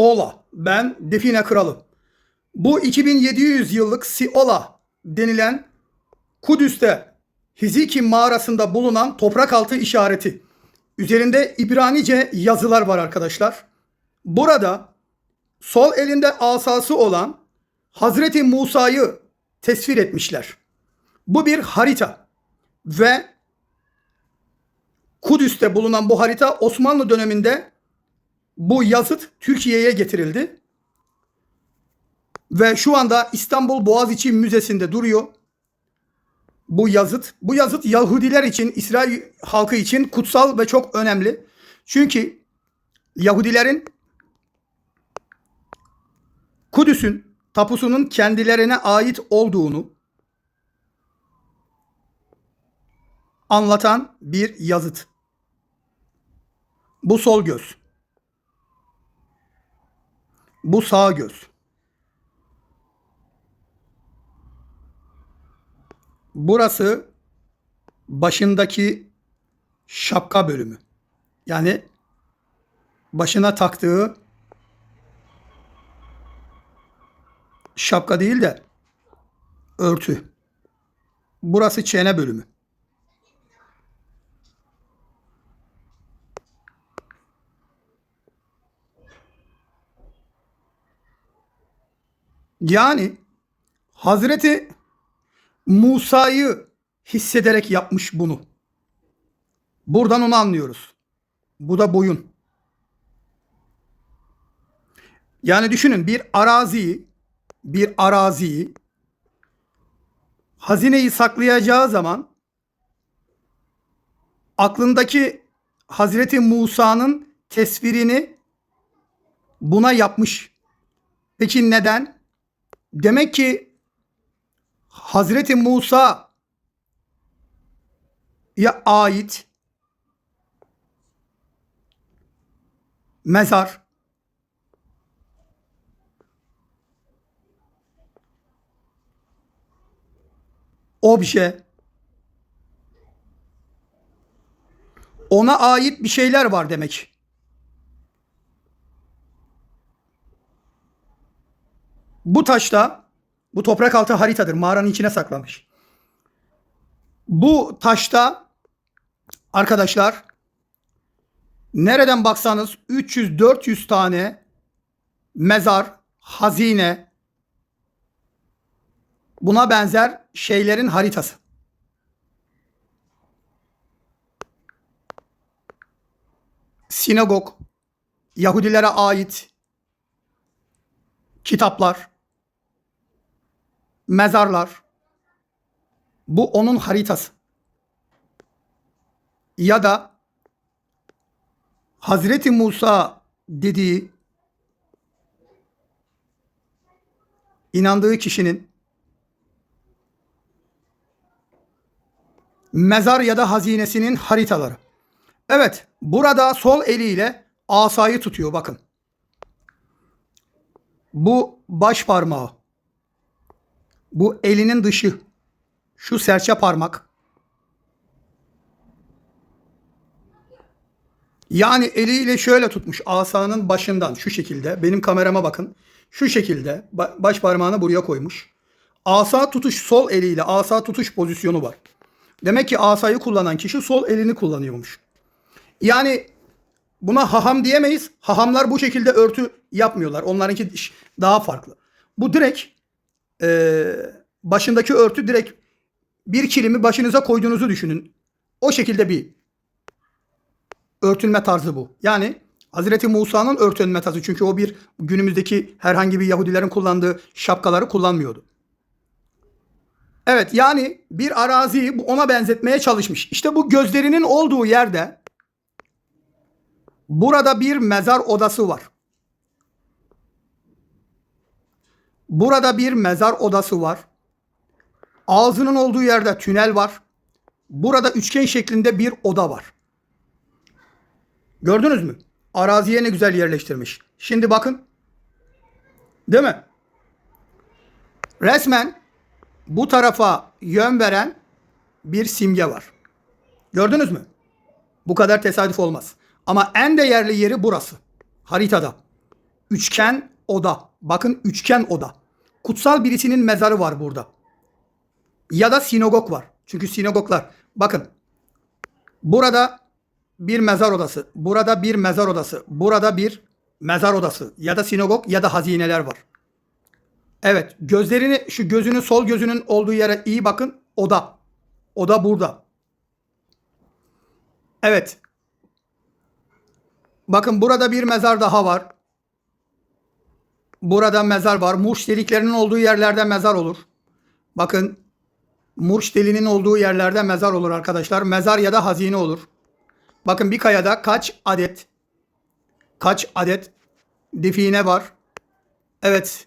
Siola. Ben Define Kralı. Bu 2700 yıllık Siola denilen Kudüs'te Hiziki mağarasında bulunan toprak altı işareti. Üzerinde İbranice yazılar var arkadaşlar. Burada sol elinde asası olan Hazreti Musa'yı tesvir etmişler. Bu bir harita ve Kudüs'te bulunan bu harita Osmanlı döneminde bu yazıt Türkiye'ye getirildi. Ve şu anda İstanbul Boğaziçi Müzesi'nde duruyor. Bu yazıt. Bu yazıt Yahudiler için, İsrail halkı için kutsal ve çok önemli. Çünkü Yahudilerin Kudüs'ün tapusunun kendilerine ait olduğunu anlatan bir yazıt. Bu sol göz. Bu sağ göz. Burası başındaki şapka bölümü. Yani başına taktığı şapka değil de örtü. Burası çene bölümü. Yani Hazreti Musa'yı hissederek yapmış bunu. Buradan onu anlıyoruz. Bu da boyun. Yani düşünün bir araziyi, bir araziyi hazineyi saklayacağı zaman aklındaki Hazreti Musa'nın tesvirini buna yapmış. Peki neden? Demek ki Hazreti Musa ya ait mezar obje ona ait bir şeyler var demek. Bu taşta bu toprak altı haritadır. Mağaranın içine saklamış. Bu taşta arkadaşlar nereden baksanız 300-400 tane mezar, hazine buna benzer şeylerin haritası. Sinagog, Yahudilere ait kitaplar, mezarlar. Bu onun haritası. Ya da Hazreti Musa dediği inandığı kişinin mezar ya da hazinesinin haritaları. Evet, burada sol eliyle asayı tutuyor bakın. Bu baş parmağı. Bu elinin dışı. Şu serçe parmak. Yani eliyle şöyle tutmuş asanın başından şu şekilde. Benim kamerama bakın. Şu şekilde ba- baş parmağını buraya koymuş. Asa tutuş sol eliyle asa tutuş pozisyonu var. Demek ki asayı kullanan kişi sol elini kullanıyormuş. Yani buna haham diyemeyiz. Hahamlar bu şekilde örtü yapmıyorlar. Onlarınki daha farklı. Bu direkt e, başındaki örtü direkt bir kilimi başınıza koyduğunuzu düşünün. O şekilde bir örtünme tarzı bu. Yani Hazreti Musa'nın örtünme tarzı. Çünkü o bir günümüzdeki herhangi bir Yahudilerin kullandığı şapkaları kullanmıyordu. Evet yani bir araziyi ona benzetmeye çalışmış. İşte bu gözlerinin olduğu yerde burada bir mezar odası var. Burada bir mezar odası var. Ağzının olduğu yerde tünel var. Burada üçgen şeklinde bir oda var. Gördünüz mü? Araziye ne güzel yerleştirmiş. Şimdi bakın. Değil mi? Resmen bu tarafa yön veren bir simge var. Gördünüz mü? Bu kadar tesadüf olmaz. Ama en değerli yeri burası. Haritada. üçgen oda. Bakın üçgen oda. Kutsal birisinin mezarı var burada. Ya da sinagog var. Çünkü sinagoglar. Bakın. Burada bir mezar odası. Burada bir mezar odası. Burada bir mezar odası. Ya da sinagog ya da hazineler var. Evet. Gözlerini şu gözünün sol gözünün olduğu yere iyi bakın. Oda. Oda burada. Evet. Bakın burada bir mezar daha var. Burada mezar var. Murç deliklerinin olduğu yerlerde mezar olur. Bakın Murç deliğinin olduğu yerlerde mezar olur arkadaşlar. Mezar ya da hazine olur. Bakın bir kayada kaç adet kaç adet define var. Evet.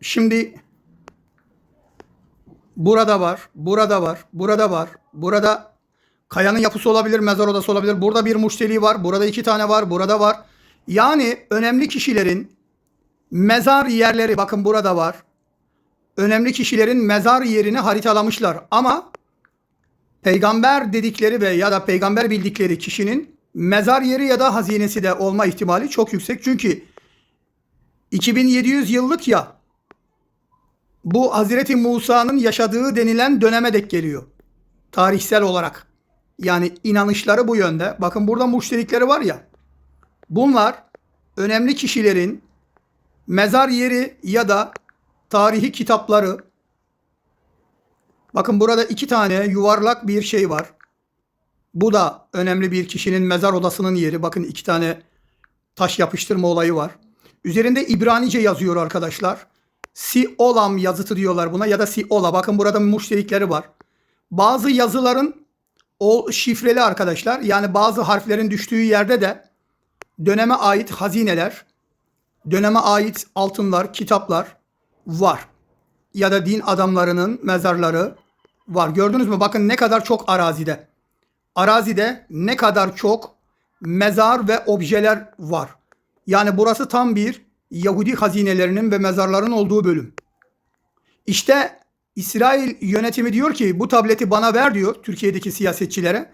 Şimdi burada var, burada var, burada var, burada kayanın yapısı olabilir, mezar odası olabilir. Burada bir muşteli var, burada iki tane var, burada var. Yani önemli kişilerin mezar yerleri bakın burada var. Önemli kişilerin mezar yerini haritalamışlar ama peygamber dedikleri ve ya da peygamber bildikleri kişinin mezar yeri ya da hazinesi de olma ihtimali çok yüksek. Çünkü 2700 yıllık ya bu Hazreti Musa'nın yaşadığı denilen döneme dek geliyor. Tarihsel olarak. Yani inanışları bu yönde. Bakın burada müşterikleri var ya. Bunlar önemli kişilerin mezar yeri ya da tarihi kitapları. Bakın burada iki tane yuvarlak bir şey var. Bu da önemli bir kişinin mezar odasının yeri. Bakın iki tane taş yapıştırma olayı var. Üzerinde İbranice yazıyor arkadaşlar. Siolam yazıtı diyorlar buna ya da Siola. Bakın burada müşterikleri var. Bazı yazıların o şifreli arkadaşlar. Yani bazı harflerin düştüğü yerde de döneme ait hazineler, döneme ait altınlar, kitaplar var. Ya da din adamlarının mezarları var. Gördünüz mü? Bakın ne kadar çok arazide. Arazide ne kadar çok mezar ve objeler var. Yani burası tam bir Yahudi hazinelerinin ve mezarların olduğu bölüm. İşte İsrail yönetimi diyor ki bu tableti bana ver diyor Türkiye'deki siyasetçilere.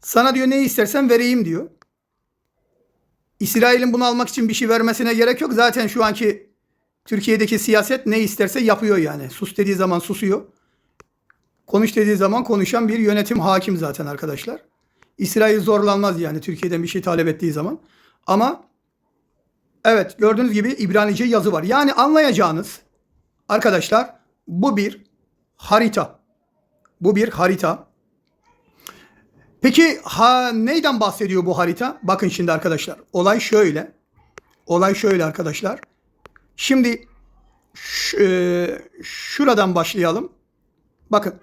Sana diyor ne istersen vereyim diyor. İsrail'in bunu almak için bir şey vermesine gerek yok. Zaten şu anki Türkiye'deki siyaset ne isterse yapıyor yani. Sus dediği zaman susuyor. Konuş dediği zaman konuşan bir yönetim hakim zaten arkadaşlar. İsrail zorlanmaz yani Türkiye'den bir şey talep ettiği zaman. Ama evet gördüğünüz gibi İbranice yazı var. Yani anlayacağınız arkadaşlar bu bir harita. Bu bir harita. Peki ha neyden bahsediyor bu harita? Bakın şimdi arkadaşlar. Olay şöyle. Olay şöyle arkadaşlar. Şimdi e, şuradan başlayalım. Bakın.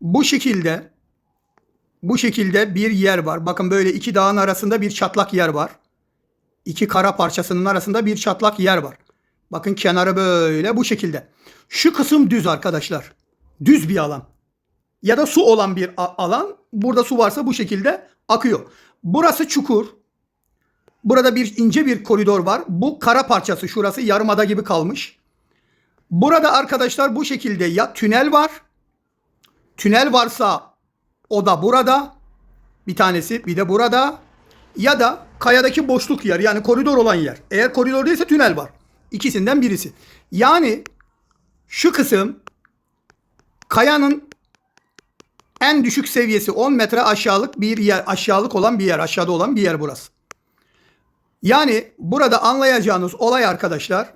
Bu şekilde bu şekilde bir yer var. Bakın böyle iki dağın arasında bir çatlak yer var. İki kara parçasının arasında bir çatlak yer var. Bakın kenarı böyle bu şekilde. Şu kısım düz arkadaşlar. Düz bir alan. Ya da su olan bir alan. Burada su varsa bu şekilde akıyor. Burası çukur. Burada bir ince bir koridor var. Bu kara parçası şurası yarımada gibi kalmış. Burada arkadaşlar bu şekilde ya tünel var. Tünel varsa o da burada. Bir tanesi bir de burada. Ya da kayadaki boşluk yer yani koridor olan yer. Eğer koridor değilse tünel var. İkisinden birisi. Yani şu kısım kayanın en düşük seviyesi 10 metre aşağılık bir yer, aşağılık olan bir yer, aşağıda olan bir yer burası. Yani burada anlayacağınız olay arkadaşlar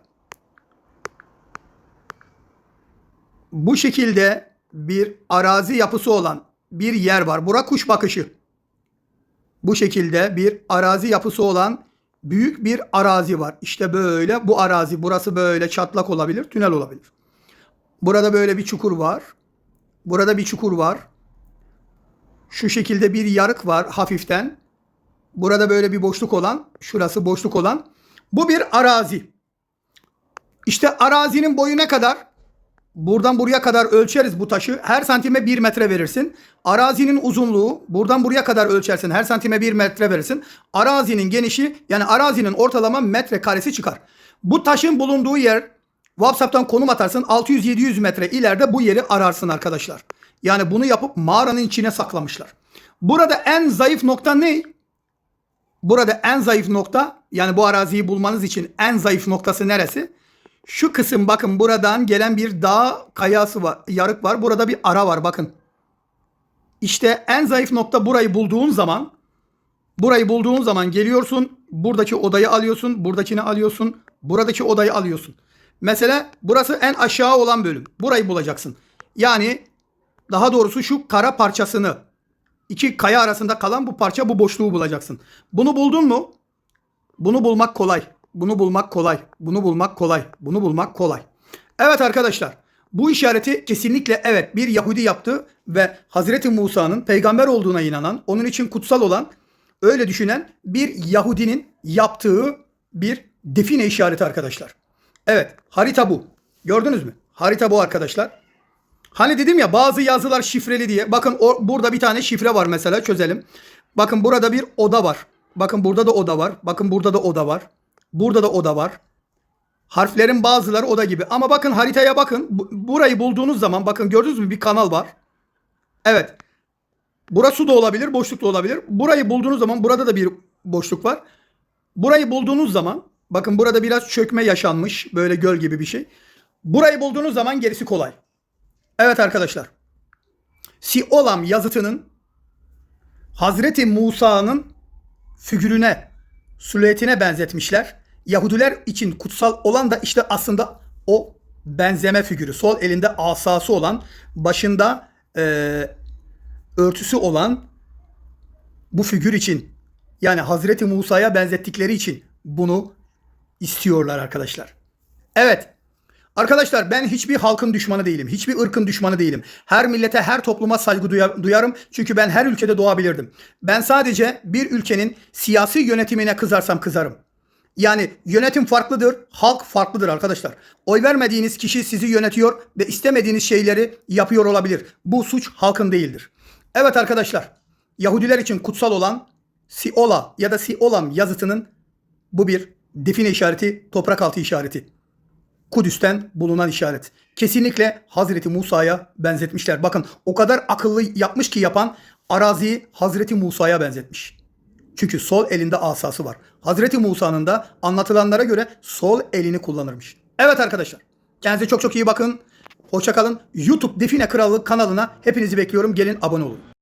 bu şekilde bir arazi yapısı olan bir yer var. Bura kuş bakışı. Bu şekilde bir arazi yapısı olan büyük bir arazi var. İşte böyle bu arazi burası böyle çatlak olabilir, tünel olabilir. Burada böyle bir çukur var. Burada bir çukur var. Şu şekilde bir yarık var hafiften. Burada böyle bir boşluk olan, şurası boşluk olan. Bu bir arazi. İşte arazinin boyu ne kadar? Buradan buraya kadar ölçeriz bu taşı. Her santime bir metre verirsin. Arazinin uzunluğu buradan buraya kadar ölçersin. Her santime bir metre verirsin. Arazinin genişi yani arazinin ortalama metre karesi çıkar. Bu taşın bulunduğu yer WhatsApp'tan konum atarsın 600-700 metre ileride bu yeri ararsın arkadaşlar. Yani bunu yapıp mağaranın içine saklamışlar. Burada en zayıf nokta ne? Burada en zayıf nokta yani bu araziyi bulmanız için en zayıf noktası neresi? Şu kısım bakın buradan gelen bir dağ kayası var, yarık var. Burada bir ara var bakın. İşte en zayıf nokta burayı bulduğun zaman burayı bulduğun zaman geliyorsun. Buradaki odayı alıyorsun. Buradakini alıyorsun. Buradaki odayı alıyorsun. Mesela burası en aşağı olan bölüm. Burayı bulacaksın. Yani daha doğrusu şu kara parçasını iki kaya arasında kalan bu parça bu boşluğu bulacaksın. Bunu buldun mu? Bunu bulmak kolay. Bunu bulmak kolay. Bunu bulmak kolay. Bunu bulmak kolay. Evet arkadaşlar. Bu işareti kesinlikle evet bir Yahudi yaptı ve Hazreti Musa'nın peygamber olduğuna inanan, onun için kutsal olan, öyle düşünen bir Yahudinin yaptığı bir define işareti arkadaşlar. Evet, harita bu. Gördünüz mü? Harita bu arkadaşlar. Hani dedim ya bazı yazılar şifreli diye. Bakın o, burada bir tane şifre var mesela çözelim. Bakın burada bir oda var. Bakın burada da oda var. Bakın burada da oda var. Burada da oda var. Harflerin bazıları oda gibi. Ama bakın haritaya bakın. Bu- Burayı bulduğunuz zaman bakın gördünüz mü bir kanal var. Evet. Burası da olabilir, boşluk da olabilir. Burayı bulduğunuz zaman burada da bir boşluk var. Burayı bulduğunuz zaman bakın burada biraz çökme yaşanmış. Böyle göl gibi bir şey. Burayı bulduğunuz zaman gerisi kolay. Evet arkadaşlar. Siolam yazıtının Hazreti Musa'nın figürüne, silüetine benzetmişler. Yahudiler için kutsal olan da işte aslında o benzeme figürü. Sol elinde asası olan, başında eee, örtüsü olan bu figür için yani Hazreti Musa'ya benzettikleri için bunu istiyorlar arkadaşlar. Evet. Arkadaşlar ben hiçbir halkın düşmanı değilim. Hiçbir ırkın düşmanı değilim. Her millete, her topluma saygı duya- duyarım. Çünkü ben her ülkede doğabilirdim. Ben sadece bir ülkenin siyasi yönetimine kızarsam kızarım. Yani yönetim farklıdır, halk farklıdır arkadaşlar. Oy vermediğiniz kişi sizi yönetiyor ve istemediğiniz şeyleri yapıyor olabilir. Bu suç halkın değildir. Evet arkadaşlar, Yahudiler için kutsal olan Siola ya da Siolam yazıtının bu bir define işareti, toprak altı işareti. Kudüs'ten bulunan işaret. Kesinlikle Hazreti Musa'ya benzetmişler. Bakın o kadar akıllı yapmış ki yapan araziyi Hazreti Musa'ya benzetmiş. Çünkü sol elinde asası var. Hazreti Musa'nın da anlatılanlara göre sol elini kullanırmış. Evet arkadaşlar. Kendinize çok çok iyi bakın. Hoşçakalın. YouTube Define Krallığı kanalına hepinizi bekliyorum. Gelin abone olun.